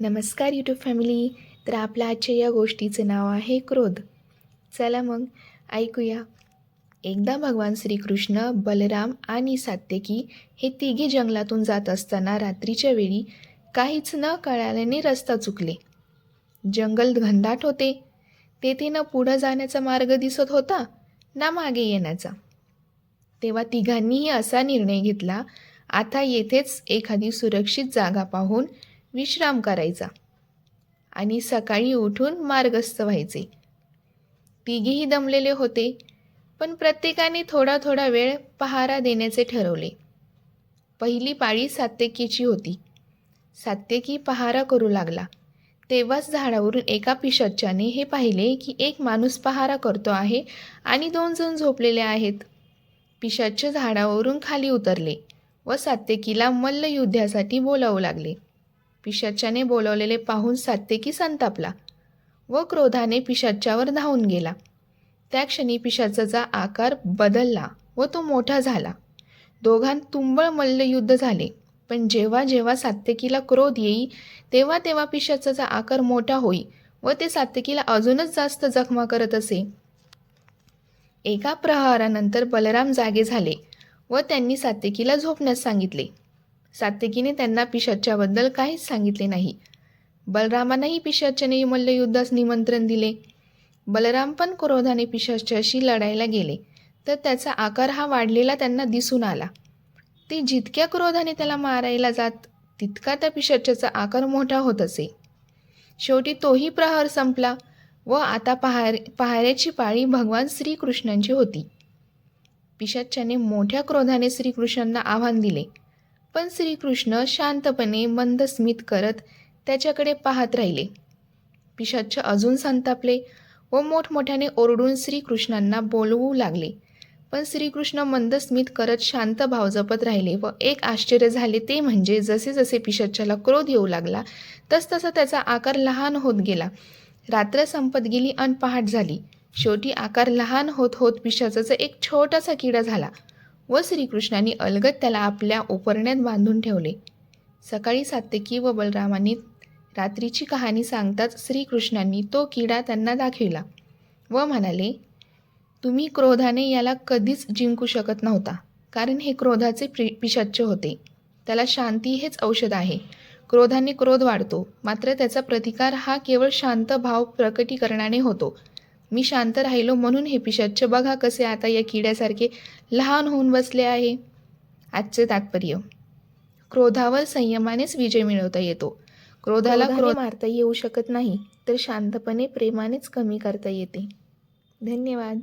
नमस्कार YouTube family तर आपल्या आजच्या या गोष्टीचं नाव आहे क्रोध. चला मग ऐकूया. एकदा भगवान श्रीकृष्ण बलराम आणि सात्यकी हे तिघे जंगलातून जात असताना रात्रीच्या वेळी काहीच न कळाल्याने रस्ता चुकले. जंगल घनदाट होते. तेथे न पुढं जाण्याचा मार्ग दिसत होता ना मागे येण्याचा. तेव्हा तिघांनीही असा निर्णय घेतला आता येथेच एखादी सुरक्षित जागा पाहून विश्राम करायचा आणि सकाळी उठून मार्गस्थ व्हायचे. तिघेही दमलेले होते पण प्रत्येकाने थोडा थोडा वेळ पहारा देण्याचे ठरवले. पहिली पाळी सात्यकीची होती. सात्यकी पहारा करू लागला. तेव्हाच झाडावरून एका पिशाच्याने हे पाहिले की एक माणूस पहारा करतो आहे आणि दोन जण झोपलेले आहेत. पिशाच्य झाडावरून खाली उतरले व सात्यकीला मल्लयुद्धासाठी बोलावू लागले. पिशाच्याने बोलवलेले पाहून सात्यकी संतापला व क्रोधाने पिशाच्यावर धावून गेला. त्या क्षणी पिशाचाचा आकार बदलला व तो मोठा झाला. दोघांत तुंबळ मल्लयुद्ध झाले. पण जेव्हा जेव्हा सात्यकीला क्रोध येई तेव्हा तेव्हा पिशाचाचा आकार मोठा होई व ते सात्यकीला अजूनच जास्त जखमा करत असे. एका प्रहारानंतर बलराम जागे झाले व त्यांनी सात्यकीला झोपण्यास सांगितले. सात्यकीने त्यांना पिशाच्याबद्दल काहीच सांगितले नाही. बलरामांनाही पिशाच्याने मल्लयुद्धास निमंत्रण दिले. बलराम पण क्रोधाने पिशाच्याशी लढायला गेले. तर त्याचा आकार हा वाढलेला त्यांना दिसून आला. ते जितक्या क्रोधाने त्याला मारायला जात तितका त्या पिशाच्याचा आकार मोठा होत असे. शेवटी तोही प्रहार संपला व आता पहार पहाऱ्याची पाळी भगवान श्रीकृष्णांची होती. पिशाच्याने मोठ्या क्रोधाने श्रीकृष्णांना आव्हान दिले. पण श्रीकृष्ण शांतपणे मंद स्मित करत त्याच्याकडे पाहत राहिले. पिशाच्च अजून संतापले व मोठमोठ्याने ओरडून श्रीकृष्णांना बोलवू लागले. पण श्रीकृष्ण मंद स्मित करत शांत भाव जपत राहिले व एक आश्चर्य झाले ते म्हणजे जसे जसे पिशाच्याला क्रोध येऊ लागला तसतसा त्याचा आकार लहान होत गेला. रात्र संपत गेली अन पहाट झाली. शेवटी आकार लहान होत होत पिशाचाचा एक छोटासा किडा झाला. व श्रीकृष्णांनी अलगद त्याला आपल्या उपरण्यात बांधून ठेवले. सकाळी सात्यकी व बलरामांनी रात्रीची कहाणी सांगताच श्रीकृष्णांनी तो किडा त्यांना दाखविला व म्हणाले तुम्ही क्रोधाने याला कधीच जिंकू शकत नव्हता कारण हे क्रोधाचे पि पिशाच्य होते. त्याला शांती हेच औषध आहे. क्रोधाने क्रोध वाढतो मात्र त्याचा प्रतिकार हा केवळ शांत भाव प्रकटीकरणाने होतो. मी शांत राहिलो म्हणून हे पिशाच्य बघा कसे आता या किड्यासारखे लहान होऊन बसले आहे. आजचे तात्पर्य. क्रोधावर संयमानेच विजय मिळवता येतो. क्रोधाला क्रोध मारता येऊ शकत नाही तर शांतपणे प्रेमानेच कमी करता येते. धन्यवाद.